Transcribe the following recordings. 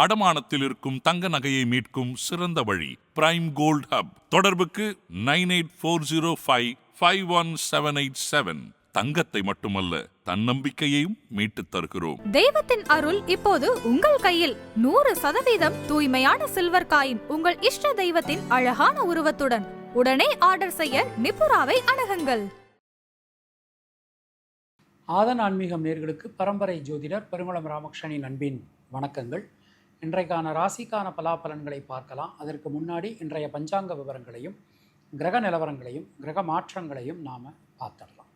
அடமானத்தில் இருக்கும் தங்க நகையை மீட்கும் சிறந்த வழி பிரைம் கோல்ட் ஹப் தொடர்புக்கு nine eight four zero five five one seven eight seven. தங்கத்தை மட்டுமல்ல தன்னம்பிக்கையையும் மீட்டுத் தருகிறோம். தெய்வத்தின் அருள் இப்போது உங்கள் கையில். நூறு சதவீதம் தூய்மையான சில்வர் காயின் உங்கள் இஷ்ட தெய்வத்தின் அழகான உருவத்துடன். உடனே ஆர்டர் செய்ய நிபுராவை அணுகுங்கள். ஆதன் ஆன்மீகம் நேர்களுக்கு பரம்பரை ஜோதிடர் பெருங்குளம் ராமகிருஷ்ணனின் அன்பின் வணக்கங்கள். இன்றைக்கான ராசிக்கான பலாபலன்களை பார்க்கலாம். அதற்கு முன்னாடி இன்றைய பஞ்சாங்க விவரங்களையும் கிரக நிலவரங்களையும் கிரக மாற்றங்களையும் நாம் பார்த்துடலாம்.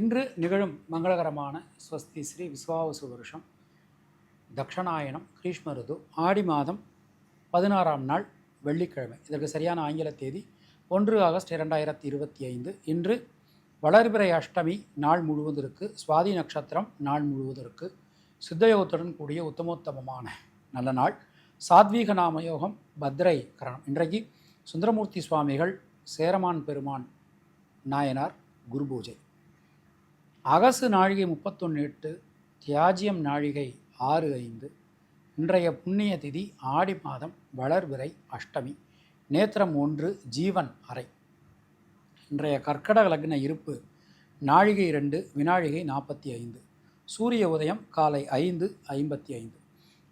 இன்று நிகழும் மங்களகரமான ஸ்வஸ்தி ஸ்ரீ விஸ்வாவசு வருஷம் தக்ஷணாயனம் கிரீஷ்ம ருது ஆடி மாதம் பதினாறாம் நாள் வெள்ளிக்கிழமை. இதற்கு சரியான ஆங்கில தேதி ஒன்று ஆகஸ்ட் இரண்டாயிரத்தி இருபத்தி ஐந்து. இன்று வளர்பிறை அஷ்டமி நாள் முழுவதற்கு சுவாதி நட்சத்திரம் நாள் முழுவதற்கு சித்தயோகத்துடன் கூடிய உத்தமோத்தமமான நல்ல நாள். சாத்வீக நாமயோகம் பத்ரை கரணம். இன்றைக்கு சுந்தரமூர்த்தி சுவாமிகள் சேரமான் பெருமான் நாயனார் குரு பூஜை. அகசு நாழிகை முப்பத்தொன்று எட்டு தியாஜியம் நாழிகை ஆறு ஐந்து இன்றைய புண்ணிய திதி ஆடி மாதம் வளர்விரை அஷ்டமி நேத்திரம் ஒன்று ஜீவன் அறை. இன்றைய கர்க்கடக லக்ன இருப்பு நாழிகை ரெண்டு வினாழிகை நாற்பத்தி ஐந்து. சூரிய உதயம் காலை ஐந்து ஐம்பத்தி ஐந்து.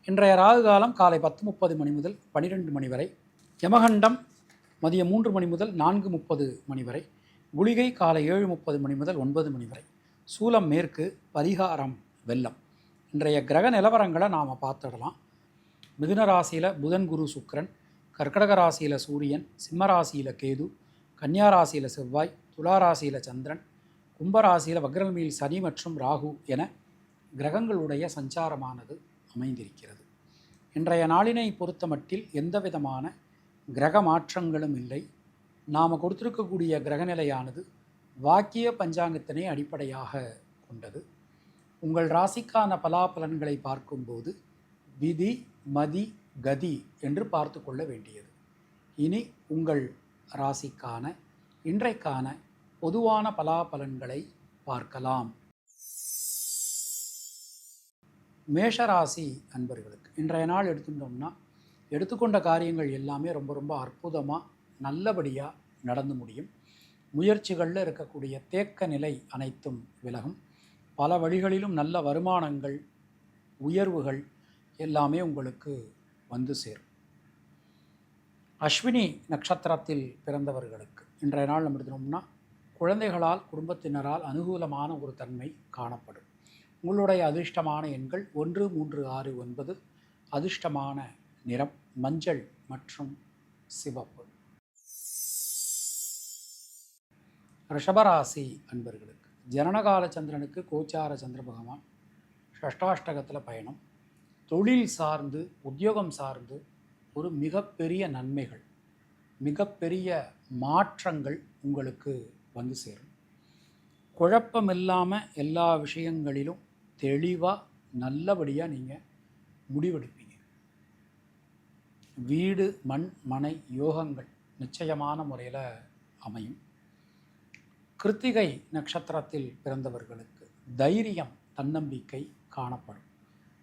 இன்றைய ராகு காலம் காலை பத்து முப்பது மணி முதல் பன்னிரெண்டு மணி வரை யமகண்டம் மதியம் மூன்று மணி முதல் நான்கு முப்பது மணி வரை குளிகை காலை ஏழு முப்பது மணி முதல் ஒன்பது மணி வரை. சூலம் மேற்கு பரிகாரம் வெள்ளம். இன்றைய கிரக நிலவரங்களை நாம் பார்த்துடலாம். மிதுன ராசியில் புதன் குரு சுக்ரன் கர்க்கடக ராசியில் சூரியன் சிம்ம ராசியில் கேது கன்னியா ராசியில் செவ்வாய் துலா ராசியில் சந்திரன் கும்பராசியில் வக்ரமீல் சனி மற்றும் ராகு என கிரகங்களுடைய சஞ்சாரமானது. அமைந்திருக்கிறது. இன்றைய நாளினை பொறுத்தமட்டில் எந்தவிதமான கிரக மாற்றங்களும் இல்லை. நாம் கொடுத்திருக்கக்கூடிய கிரகநிலையானது வாக்கிய பஞ்சாங்கத்தினை அடிப்படையாக கொண்டது. உங்கள் ராசிக்கான பலாபலன்களை பார்க்கும்போது விதி மதி கதி என்று பார்த்து கொள்ள வேண்டியது. இனி உங்கள் ராசிக்கான இன்றைக்கான பொதுவான பலாபலன்களை பார்க்கலாம். மேஷராசி அன்பர்களுக்கு இன்றைய நாள் எடுத்துட்டோம்னா எடுத்துக்கொண்ட காரியங்கள் எல்லாமே ரொம்ப ரொம்ப அற்புதமாக நல்லபடியாக நடந்து முடியும். முயற்சிகளில் இருக்கக்கூடிய தேக்க நிலை அனைத்தும் விலகும். பல வழிகளிலும் நல்ல வருமானங்கள் உயர்வுகள் எல்லாமே உங்களுக்கு வந்து சேரும். அஸ்வினி நட்சத்திரத்தில் பிறந்தவர்களுக்கு இன்றைய நாள் நம்ம எடுத்துனோம்னா குழந்தைகளால் குடும்பத்தினரால் அனுகூலமான ஒரு தன்மை காணப்படும். உங்களுடைய அதிர்ஷ்டமான எண்கள் ஒன்று மூன்று ஆறு ஒன்பது. அதிர்ஷ்டமான நிறம் மஞ்சள் மற்றும் சிவப்பு. ரிஷபராசி அன்பர்களுக்கு ஜனனகால சந்திரனுக்கு கோச்சார சந்திர பகவான் ஷஷ்டாஷ்டகத்தில் பயணம். தொழில் சார்ந்து உத்தியோகம் சார்ந்து ஒரு மிகப்பெரிய நன்மைகள் மிகப்பெரிய மாற்றங்கள் உங்களுக்கு வந்து சேரும். குழப்பம் இல்லாமல் எல்லா விஷயங்களிலும் தெளிவாக நல்லபடியாக நீங்கள் முடிவெடுப்பீங்க. வீடு மண் மனை யோகங்கள் நிச்சயமான முறையில் அமையும். கிருத்திகை நட்சத்திரத்தில் பிறந்தவர்களுக்கு தைரியம் தன்னம்பிக்கை காணப்படும்.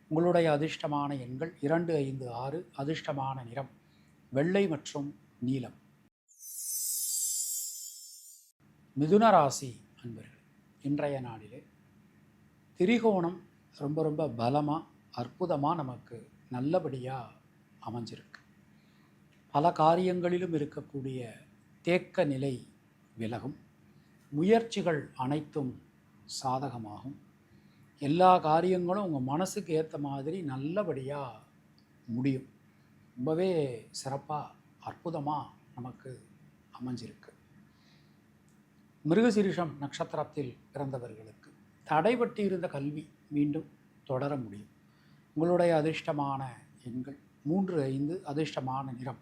உங்களுடைய அதிர்ஷ்டமான எண்கள் இரண்டு ஐந்து ஆறு அதிர்ஷ்டமான நிறம் வெள்ளை மற்றும் நீலம். மிதுன ராசி அன்பர்கள் இன்றைய நாளிலே திரிகோணம் ரொம்ப ரொம்ப பலமாக அற்புதமாக நமக்கு நல்லபடியாக அமைஞ்சிருக்கு. பல காரியங்களிலும் இருக்கக்கூடிய தேக்க நிலை விலகும். முயற்சிகள் அனைத்தும் சாதகமாகும். எல்லா காரியங்களும் உங்கள் மனசுக்கு ஏற்ற மாதிரி நல்லபடியாக முடியும். ரொம்பவே சிறப்பாக அற்புதமாக நமக்கு அமைஞ்சிருக்கு. மிருகசீரிஷம் நட்சத்திரத்தில் பிறந்தவர்களுக்கு தடைபட்டு இருந்த கல்வி மீண்டும் தொடர முடியும். உங்களுடைய அதிர்ஷ்டமான எண்கள் மூன்று ஐந்து அதிர்ஷ்டமான நிறம்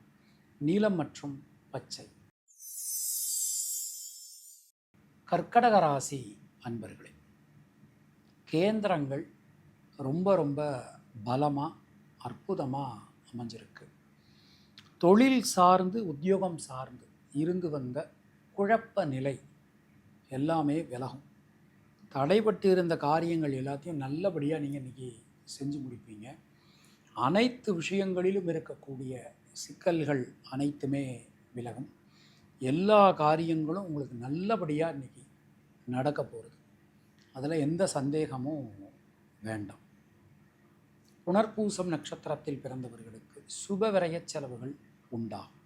நீலம் மற்றும் பச்சை. கர்க்கடக ராசி அன்பர்களே கேந்திரங்கள் ரொம்ப ரொம்ப பலமாக அற்புதமாக அமைஞ்சிருக்கு. தொழில் சார்ந்து உத்தியோகம் சார்ந்து இருந்து வந்த குழப்ப நிலை எல்லாமே விலகும். தடைபட்டு இருந்த காரியங்கள் எல்லாத்தையும் நல்லபடியாக நீங்கள் இன்றைக்கி செஞ்சு முடிப்பீங்க. அனைத்து விஷயங்களிலும் இருக்கக்கூடிய சிக்கல்கள் அனைத்துமே விலகும். எல்லா காரியங்களும் உங்களுக்கு நல்லபடியாக இன்றைக்கி நடக்க போகிறது அதில் எந்த சந்தேகமும் வேண்டாம். புனர்பூசம் நட்சத்திரத்தில் பிறந்தவர்களுக்கு சுப விரயச் செலவுகள் உண்டாகும்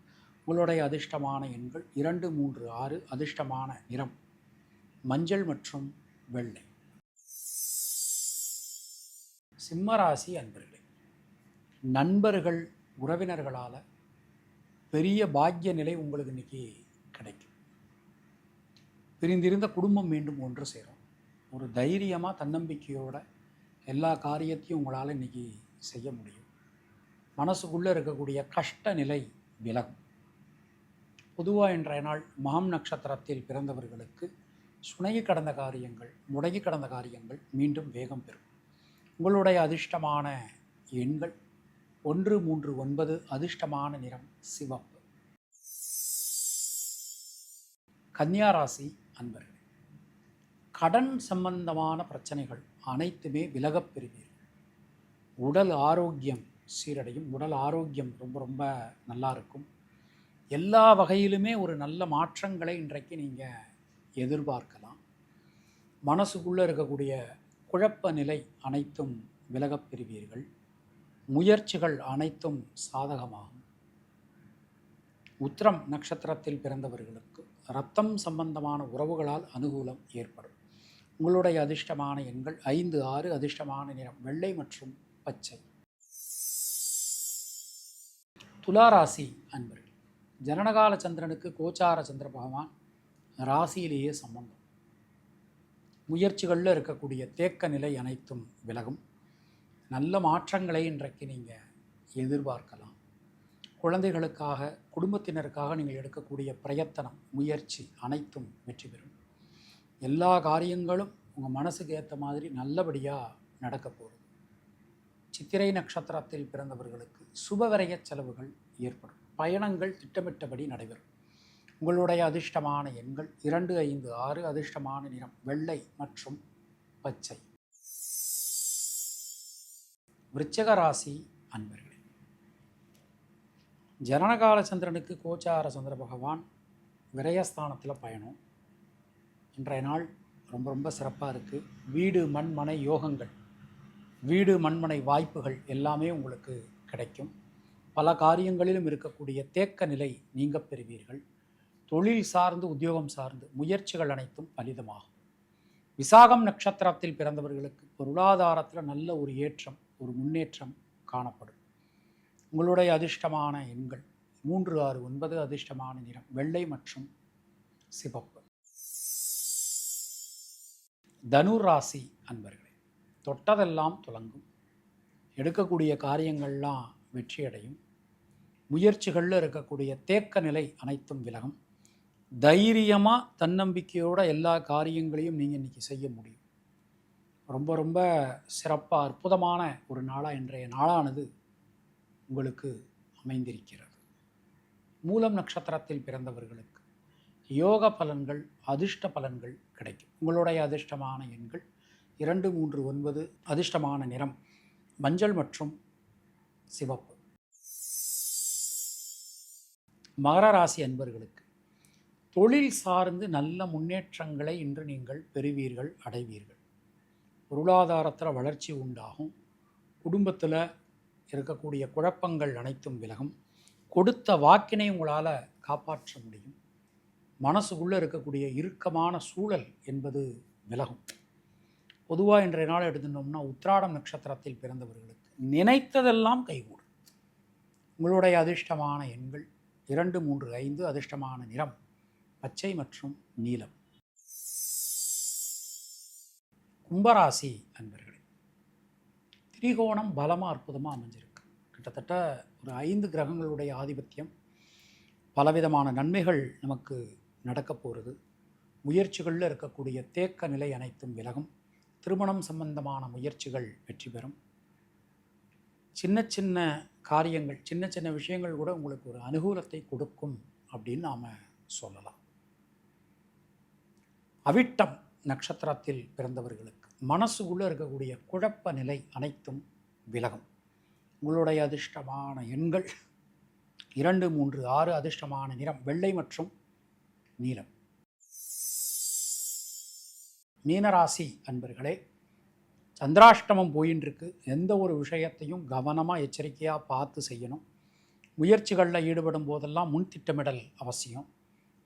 உங்களுடைய அதிர்ஷ்டமான எண்கள் இரண்டு மூன்று ஆறு அதிர்ஷ்டமான நிறம். மஞ்சள் மற்றும் வெள்ளை. சிம்மராசி அன்பர்களே நண்பர்கள் உறவினர்களால் பெரிய பாக்கிய நிலை உங்களுக்கு இன்னைக்கு கிடைக்கும். பிரிந்திருந்த குடும்பம் மீண்டும் ஒன்று சேரும். ஒரு தைரியமாக தன்னம்பிக்கையோட எல்லா காரியத்தையும் உங்களால் இன்றைக்கி செய்ய முடியும். மனசுக்குள்ளே இருக்கக்கூடிய கஷ்ட நிலை விலகும். பொதுவாக இன்றைய நாள் மகம் நட்சத்திரத்தில் பிறந்தவர்களுக்கு சுணங்கி கடந்த காரியங்கள் முடங்கி கடந்த காரியங்கள் மீண்டும் வேகம் பெறும். உங்களுடைய அதிர்ஷ்டமான எண்கள் ஒன்று மூன்று ஒன்பது அதிர்ஷ்டமான நிறம் சிவப்பு. கன்னியாராசி அன்பர்கள் கடன் சம்பந்தமான பிரச்சனைகள் அனைத்துமே விலகப் பெறுவீர்கள். உடல் ஆரோக்கியம் சீரடையும். உடல் ஆரோக்கியம் ரொம்ப ரொம்ப நல்லா இருக்கும். எல்லா வகையிலுமே ஒரு நல்ல மாற்றங்களை இன்றைக்கு நீங்கள் எதிர்பார்க்கலாம். மனசுக்குள்ளே இருக்கக்கூடிய குழப்ப நிலை அனைத்தும் விலகப் பெறுவீர்கள். முயற்சிகள் அனைத்தும் சாதகமாகும். உத்திரம் நட்சத்திரத்தில் பிறந்தவர்களுக்கு ரத்தம் சம்பந்தமான உறவுகளால் அனுகூலம் ஏற்படும். உங்களுடைய அதிர்ஷ்டமான எண்கள் ஐந்து ஆறு அதிர்ஷ்டமான நிறம் வெள்ளை மற்றும் பச்சை. துளாராசி அன்பர்கள் ஜனனகால சந்திரனுக்கு கோச்சார சந்திர பகவான் ராசியிலேயே சம்பந்தம். முயற்சிகளில் இருக்கக்கூடிய தேக்க நிலை அனைத்தும் விலகும். நல்ல மாற்றங்களை இன்றைக்கு நீங்கள் எதிர்பார்க்கலாம். குழந்தைகளுக்காக குடும்பத்தினருக்காக நீங்கள் எடுக்கக்கூடிய பிரயத்தனம் முயற்சி அனைத்தும் வெற்றி பெறும். எல்லா காரியங்களும் உங்கள் மனசுக்கு ஏற்ற மாதிரி நல்லபடியாக நடக்க போகுது. சித்திரை நட்சத்திரத்தில் பிறந்தவர்களுக்கு சுபவரைய செலவுகள் ஏற்படும். பயணங்கள் திட்டமிட்டபடி நடைபெறும். உங்களுடைய அதிர்ஷ்டமான எண்கள் இரண்டு ஐந்து ஆறு அதிர்ஷ்டமான நிறம் வெள்ளை மற்றும் பச்சை. விருச்சக ராசி அன்பர்களே ஜனனகால சந்திரனுக்கு கோச்சார சந்திர பகவான் விரயஸ்தானத்தில் பயணம். இன்றைய நாள் ரொம்ப ரொம்ப சிறப்பாக இருக்குது வீடு மண்மனை யோகங்கள். வீடு மண்மனை வாய்ப்புகள் எல்லாமே உங்களுக்கு கிடைக்கும். பல காரியங்களிலும் இருக்கக்கூடிய தேக்க நிலை நீங்க பெறுவீர்கள். தொழில் சார்ந்து உத்தியோகம் சார்ந்து முயற்சிகள் அனைத்தும் பலிதமாகும். விசாகம் நட்சத்திரத்தில் பிறந்தவர்களுக்கு பொருளாதாரத்தில் நல்ல ஒரு ஏற்றம் ஒரு முன்னேற்றம் காணப்படும். உங்களுடைய அதிர்ஷ்டமான எண்கள் மூன்று ஆறு ஒன்பது அதிர்ஷ்டமான நிறம் வெள்ளை மற்றும் சிவப்பு. தனுர் ராசி அன்பர்களே தொட்டதெல்லாம் துலங்கும். எடுக்கக்கூடிய காரியங்கள்லாம் வெற்றியடையும். முயற்சிகளில் இருக்கக்கூடிய தேக்க நிலை அனைத்தும் விலகும். தைரியமாக தன்னம்பிக்கையோட எல்லா காரியங்களையும் நீங்கள் இன்றைக்கி செய்ய முடியும். ரொம்ப ரொம்ப சிறப்பாக அற்புதமான ஒரு நாளாக இன்றைய நாளானது உங்களுக்கு அமைந்திருக்கிறது. மூலம் நட்சத்திரத்தில் பிறந்தவர்களுக்கு யோக பலன்கள் அதிர்ஷ்ட பலன்கள் கிடைக்கும். உங்களுடைய அதிர்ஷ்டமான எண்கள் இரண்டு மூன்று ஒன்பது அதிர்ஷ்டமான நிறம் மஞ்சள் மற்றும் சிவப்பு. மகர ராசி அன்பர்களுக்கு தொழில் சார்ந்து நல்ல முன்னேற்றங்களை இன்று நீங்கள் பெறுவீர்கள் அடைவீர்கள். பொருளாதாரத்தில் வளர்ச்சி உண்டாகும். குடும்பத்தில் இருக்கக்கூடிய குழப்பங்கள் அனைத்தும் விலகும். கொடுத்த வாக்கினை உங்களால் காப்பாற்ற முடியும். மனசுக்குள்ளே இருக்கக்கூடிய இறுக்கமான சூழல் என்பது விலகும். பொதுவாக இன்றைய நாள் எடுத்துட்டோம்னா உத்ராடம் நட்சத்திரத்தில் பிறந்தவர்களுக்கு நினைத்ததெல்லாம் கைகூடும். உங்களுடைய அதிர்ஷ்டமான எண்கள் இரண்டு மூன்று ஐந்து அதிர்ஷ்டமான நிறம் பச்சை மற்றும் நீலம். கும்பராசி அன்பர்களே திரிகோணம் பலமாக அற்புதமாக அமைஞ்சிருக்கு. கிட்டத்தட்ட ஒரு ஐந்து கிரகங்களுடைய ஆதிபத்தியம். பலவிதமான நன்மைகள் நமக்கு நடக்கப் போகிறது முயற்சிகளில் இருக்கக்கூடிய தேக்க நிலை அனைத்தும் விலகும். திருமணம் சம்பந்தமான முயற்சிகள் வெற்றி பெறும். சின்ன சின்ன காரியங்கள் சின்ன சின்ன விஷயங்கள் கூட உங்களுக்கு ஒரு அனுகூலத்தை கொடுக்கும் அப்படின்னு நாம் சொல்லலாம். அவிட்டம் நட்சத்திரத்தில் பிறந்தவர்களுக்கு. மனசுக்குள்ளே இருக்கக்கூடிய குழப்ப நிலை அனைத்தும் விலகும். உங்களுடைய அதிர்ஷ்டமான எண்கள் இரண்டு மூன்று ஆறு அதிர்ஷ்டமான நிறம் வெள்ளை மற்றும் நீலம். மீனராசி அன்பர்களே சந்திராஷ்டமம் போயின்னு எந்த ஒரு விஷயத்தையும் கவனமாக எச்சரிக்கையாக பார்த்து செய்யணும். முயற்சிகளில் ஈடுபடும் போதெல்லாம் முன் திட்டமிடல் அவசியம்.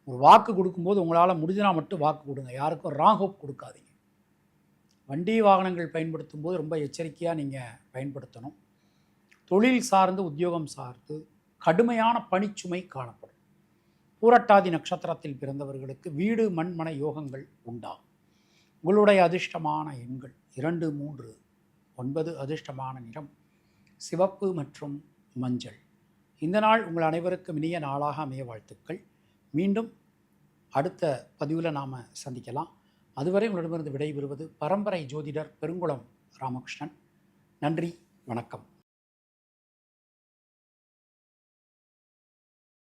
ஒரு வாக்கு கொடுக்கும்போது உங்களால் முடிஞ்சினா மட்டும் வாக்கு கொடுங்க. யாருக்கும் ராங் ஹோப் கொடுக்காதீங்க. வண்டி வாகனங்கள் பயன்படுத்தும் போது ரொம்ப எச்சரிக்கையாக நீங்கள் பயன்படுத்தணும். தொழில் சார்ந்து உத்தியோகம் சார்ந்து கடுமையான பணிச்சுமை காணப்படும். பூரட்டாதி நட்சத்திரத்தில் பிறந்தவர்களுக்கு வீடு மண்மன யோகங்கள் உண்டாகும். உங்களுடைய அதிர்ஷ்டமான எண்கள் இரண்டு மூன்று ஒன்பது அதிர்ஷ்டமான நிறம் சிவப்பு மற்றும் மஞ்சள். இந்த நாள் உங்கள் அனைவருக்கும் இனிய நாளாக அமைய வாழ்த்துக்கள். மீண்டும் அடுத்த பதிவில் நாம் சந்திக்கலாம். அதுவரை உங்களிடமிருந்து விடைபெறுவது பரம்பரை ஜோதிடர் பெருங்குளம் ராமகிருஷ்ணன். நன்றி வணக்கம்.